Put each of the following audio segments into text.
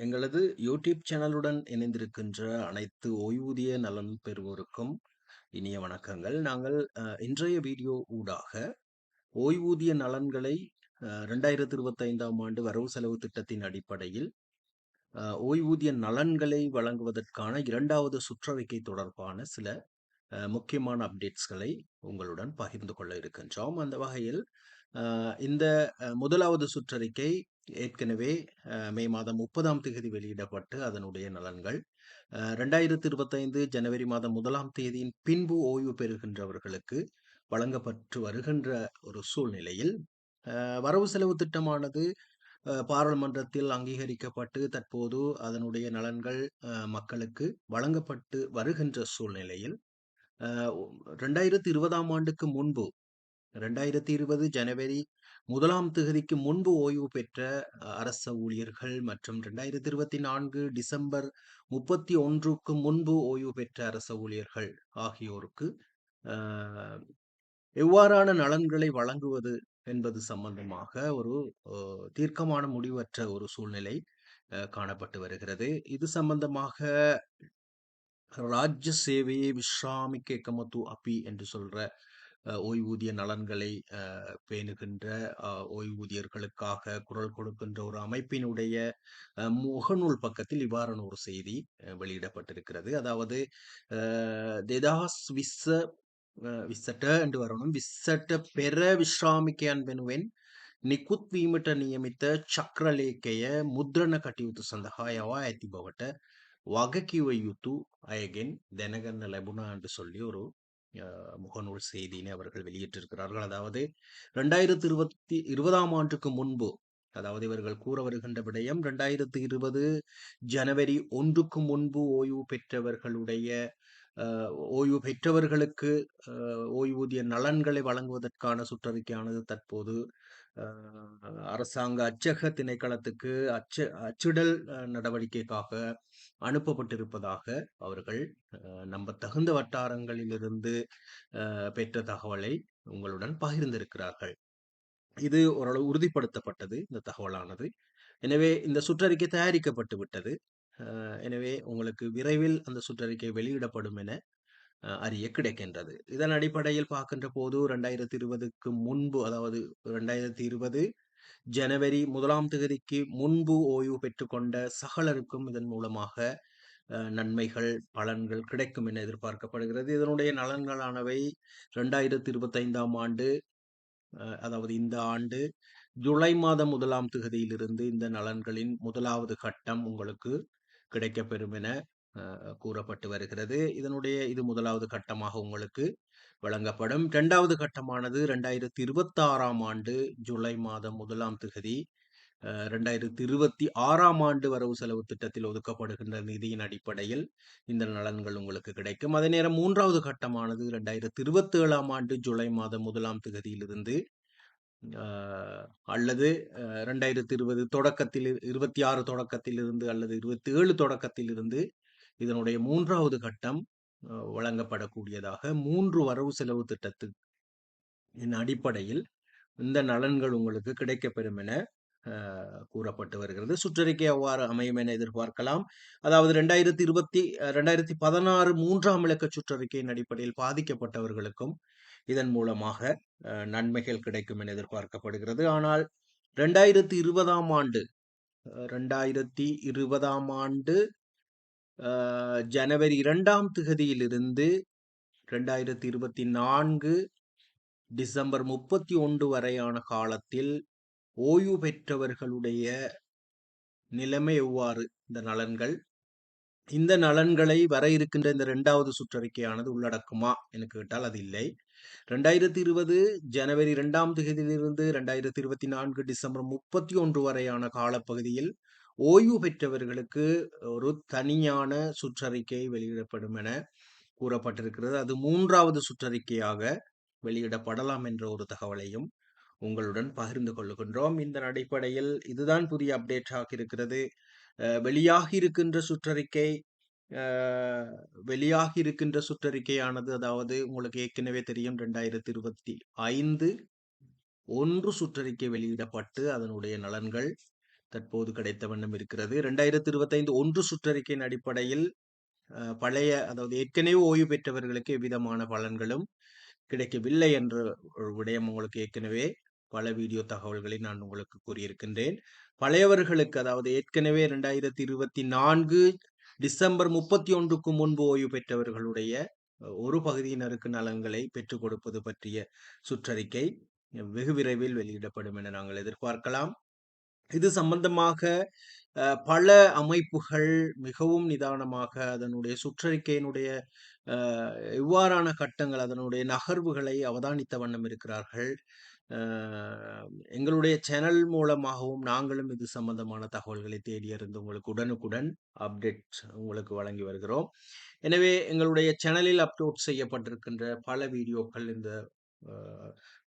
எங்களது யூடியூப் சேனலுடன் இணைந்திருக்கின்ற அனைத்து ஓய்வூதிய நலன் பெறுவோருக்கும் இனிய வணக்கங்கள். நாங்கள் இன்றைய வீடியோ ஊடாக ஓய்வூதிய நலன்களை ரெண்டாயிரத்தி இருபத்தைந்தாம் ஆண்டு வரவு செலவு திட்டத்தின் அடிப்படையில் ஓய்வூதிய நலன்களை வழங்குவதற்கான இரண்டாவது சுற்றறிக்கை தொடர்பான சில முக்கியமான அப்டேட்ஸ்களை உங்களுடன் பகிர்ந்து கொள்ள இருக்கின்றோம். அந்த வகையில் இந்த முதலாவது சுற்றறிக்கை ஏற்கனவே மே மாதம் 30ஆம் தேதி வெளியிடப்பட்டு அதனுடைய நலன்கள். ரெண்டாயிரத்தி இருபத்தைந்து ஜனவரி மாதம் முதலாம் தேதியின் பின்பு ஓய்வு பெறுகின்றவர்களுக்கு வழங்கப்பட்டு வருகின்ற ஒரு சூழ்நிலையில், வரவு செலவு திட்டமானது பாராளுமன்றத்தில் அங்கீகரிக்கப்பட்டு தற்போது அதனுடைய நலன்கள் மக்களுக்கு வழங்கப்பட்டு வருகின்ற சூழ்நிலையில், ரெண்டாயிரத்தி இருபதாம் ஆண்டுக்கு முன்பு 2020 ஜனவரி முதலாம் திகதிக்கு முன்பு ஓய்வு பெற்ற அரச ஊழியர்கள் மற்றும் 2024 டிசம்பர் 31க்கு முன்பு ஓய்வு பெற்ற அரச ஊழியர்கள் ஆகியோருக்கு எவ்வாறான நலன்களை வழங்குவது என்பது சம்பந்தமாக ஒரு தீர்க்கமான முடிவற்ற ஒரு சூழ்நிலை காணப்பட்டு வருகிறது. இது சம்பந்தமாக ராஜ்ய சேவையை விஸ்ராமிக்க எக்கமத்து அப்பி என்று சொல்ற ஓய்வூதிய நலன்களை அ பேணுகின்ற அ ஓய்வூதியர்களுக்காக குரல் கொடுக்கின்ற ஒரு அமைப்பினுடைய அ முகநூல் பக்கத்தில் இவ்வாறான ஒரு செய்தி அ வெளியிடப்பட்டிருக்கிறது. அதாவது அ "දෙදහස් විස්ස අ විස්සට என்று வரணும். විස්සට පෙර විශ්‍රාමිකයන් වෙනුවෙන් නිකුත් වීමට නියමිත චක්‍රලේඛය මුද්‍රණ කටයුතු සඳහා යවා ඇති බවට වගකිව යුතු අයගෙන් දැනගන්න ලැබුණා" என்று சொல்லி ஒரு அ முகநூல் செய்தியினை அவர்கள் வெளியிட்டிருக்கிறார்கள். அதாவது 2020ஆம் ஆண்டுக்கு முன்பு அதாவது இவர்கள் கூற வருகின்ற விடயம் 2020 ஜனவரி ஒன்றுக்கு முன்பு ஓய்வு பெற்றவர்களுடைய ஓய்வு பெற்றவர்களுக்கு ஓய்வூதிய நலன்களை வழங்குவதற்கான சுற்றறிக்கையானது தற்போது அரசாங்க அச்சக திணைக்களத்துக்கு அச்ச அச்சிடல் நடவடிக்கைக்காக அனுப்பப்பட்டிருப்பதாக அவர்கள் நம்ப தகுந்த வட்டாரங்களிலிருந்து பெற்ற தகவலை உங்களுடன் பகிர்ந்திருக்கிறார்கள். இது ஓரளவு உறுதிப்படுத்தப்பட்டது இந்த தகவலானது. எனவே இந்த சுற்றறிக்கை தயாரிக்கப்பட்டு விட்டது. எனவே உங்களுக்கு விரைவில் அந்த சுற்றறிக்கை வெளியிடப்படும் என அறிய கிடைக்கின்றது. இதன் அடிப்படையில் பார்க்கின்ற போது 2020க்கு முன்பு அதாவது 2020 ஜனவரி முதலாம் தேதிக்கு முன்பு ஓய்வு பெற்றுக்கொண்ட சகலருக்கும் இதன் மூலமாக நன்மைகள், பலன்கள் கிடைக்கும் என எதிர்பார்க்கப்படுகிறது. இதனுடைய நலன்களானவை 2025ஆம் ஆண்டு அதாவது இந்த ஆண்டு ஜூலை மாதம் முதலாம் தேதியிலிருந்து இந்த நலன்களின் முதலாவது கட்டம் உங்களுக்கு கிடைக்கப்பெறும் என கூறப்பட்டு வருகிறது. இதனுடைய இது முதலாவது கட்டமாக உங்களுக்கு வழங்கப்படும். இரண்டாவது கட்டமானது 2026ஆம் ஆண்டு ஜூலை மாதம் முதலாம் திகதி ரெண்டாயிரத்தி இருபத்தி ஆறாம் ஆண்டு வரவு செலவு திட்டத்தில் ஒதுக்கப்படுகின்ற நிதியின் அடிப்படையில் இந்த நலன்கள் உங்களுக்கு கிடைக்கும். அதே நேரம் மூன்றாவது கட்டமானது 2027ஆம் ஆண்டு ஜூலை மாதம் 1ஆம் தேதியிலிருந்து அல்லது ரெண்டாயிரத்தி இருபது தொடக்கத்தில் 26 தொடக்கத்திலிருந்து அல்லது 27 தொடக்கத்திலிருந்து இதனுடைய மூன்றாவது கட்டம் வழங்கப்படக்கூடியதாக மூன்று வரவு செலவு திட்டத்தின் அடிப்படையில் இந்த நலன்கள் உங்களுக்கு கிடைக்கப்பெறும் என கூறப்பட்டு வருகிறது. சுற்றறிக்கை அவ்வாறு அமையும் என எதிர்பார்க்கலாம். அதாவது 2020 அ 2016 3ஆம் இலக்க சுற்றறிக்கையின் அடிப்படையில் பாதிக்கப்பட்டவர்களுக்கும் இதன் மூலமாக நன்மைகள் கிடைக்கும் என எதிர்பார்க்கப்படுகிறது. ஆனால் 2020ஆம் ஆண்டு ரெண்டாயிரத்தி இருபதாம் ஆண்டு ஜனவரி இரண்டாம் திகதியிலிருந்து ரெண்டாயிரத்தி இருபத்தி நான்கு டிசம்பர் முப்பத்தி ஒன்று வரையான காலத்தில் ஓய்வு பெற்றவர்களுடைய நிலைமை எவ்வாறு? இந்த நலன்கள். இந்த நலன்களை வர இருக்கின்ற இந்த ரெண்டாவது சுற்றறிக்கையானது உள்ளடக்குமா என கேட்டால் அது இல்லை. ரெண்டாயிரத்தி இருபது ஜனவரி இரண்டாம் திகதியிலிருந்து ரெண்டாயிரத்தி இருபத்தி நான்கு டிசம்பர் முப்பத்தி ஒன்று வரையான காலப்பகுதியில் ஓய்வு பெற்றவர்களுக்கு ஒரு தனியான சுற்றறிக்கை வெளியிடப்படும் என கூறப்பட்டிருக்கிறது. அது மூன்றாவது சுற்றறிக்கையாக வெளியிடப்படலாம் என்ற ஒரு தகவலையும் உங்களுடன் பகிர்ந்து கொள்ளுகின்றோம். இந்த அடிப்படையில் இதுதான் புதிய அப்டேட்டாக இருக்கிறது. வெளியாகி இருக்கின்ற சுற்றறிக்கை வெளியாகி இருக்கின்ற சுற்றறிக்கையானது அதாவது உங்களுக்கு ஏற்கனவே தெரியும் 2025 1 சுற்றறிக்கை வெளியிடப்பட்டு அதனுடைய நலன்கள் தற்போது கிடைத்த வண்ணம் இருக்கிறது. 2025 ஒன்று சுற்றறிக்கையின் அடிப்படையில் பழைய அதாவது ஏற்கனவே ஓய்வு பெற்றவர்களுக்கு எவ்விதமான பலன்களும் கிடைக்கவில்லை என்ற ஒரு விடயம் உங்களுக்கு ஏற்கனவே பல வீடியோ தகவல்களை நான் உங்களுக்கு கூறியிருக்கின்றேன். பழையவர்களுக்கு அதாவது ஏற்கனவே 2024 டிசம்பர் 31க்கு முன்பு ஓய்வு பெற்றவர்களுடைய ஒரு பகுதியினருக்கு நலன்களை பெற்றுக் கொடுப்பது பற்றிய சுற்றறிக்கை வெகு விரைவில் வெளியிடப்படும் என நாங்கள் எதிர்பார்க்கலாம். இது சம்பந்தமாக பல அமைப்புகள் மிகவும் நிதானமாக அதனுடைய சுற்றறிக்கையினுடைய இவ்வாறான கட்டங்கள் அதனுடைய நகர்வுகளை அவதானித்த வண்ணம் இருக்கிறார்கள். எங்களுடைய சேனல் மூலமாகவும் நாங்களும் இது சம்பந்தமான தகவல்களை தேடி அறிந்து உங்களுக்கு உடனுக்குடன் அப்டேட் உங்களுக்கு வழங்கி வருகிறோம். எனவே எங்களுடைய சேனலில் அப்லோட் செய்யப்பட்டிருக்கின்ற பல வீடியோக்கள் இந்த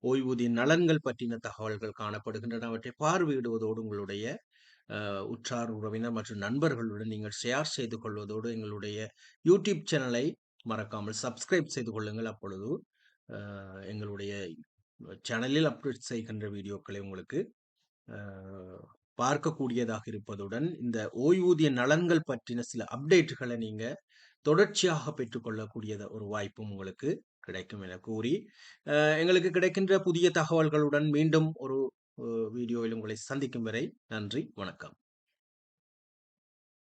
ஓய்வூதிய நலன்கள் பற்றின தகவல்கள் காணப்படுகின்றன. அவற்றை பார்வையிடுவதோடு உங்களுடைய உற்றார், உறவினர் மற்றும் நண்பர்களுடன் நீங்கள் ஷேர் செய்து கொள்வதோடு எங்களுடைய யூடியூப் சேனலை மறக்காமல் சப்ஸ்கிரைப் செய்து கொள்ளுங்கள். அப்பொழுது எங்களுடைய சேனலில் அப்லோட் செய்கின்ற வீடியோக்களை உங்களுக்கு பார்க்கக்கூடியதாக இருப்பதுடன், இந்த ஓய்வூதிய நலன்கள் பற்றின சில அப்டேட்டுகளை நீங்கள் தொடர்ச்சியாக பெற்றுக்கொள்ளக்கூடிய ஒரு வாய்ப்பும் உங்களுக்கு கிடைக்கும் என கூறி, எங்களுக்கு கிடைக்கின்ற புதிய தகவல்களுடன் மீண்டும் ஒரு வீடியோவில் உங்களை சந்திக்கும் வரை நன்றி, வணக்கம்.